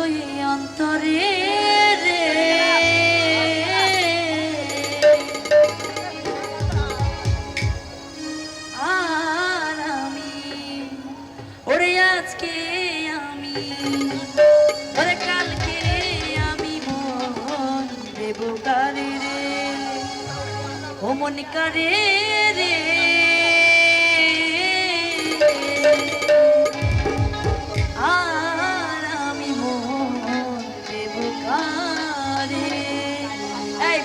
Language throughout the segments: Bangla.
ওই অন্তরে রে। আর আমি, ওরে আজকে আমি ওরে কালকে আমি মন দেব কারে রে। ও মন কারে রে।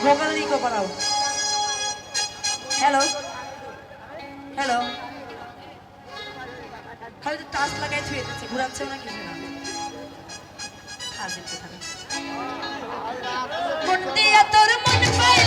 ভোকালিকো করাও। হ্যালো হ্যালো খালি তো টাচ লাগাই ছুঁয়ে দিচ্ছে, ঘুরাচ্ছেও না কিছু না? আজ একটু খালি তোর মন পাইল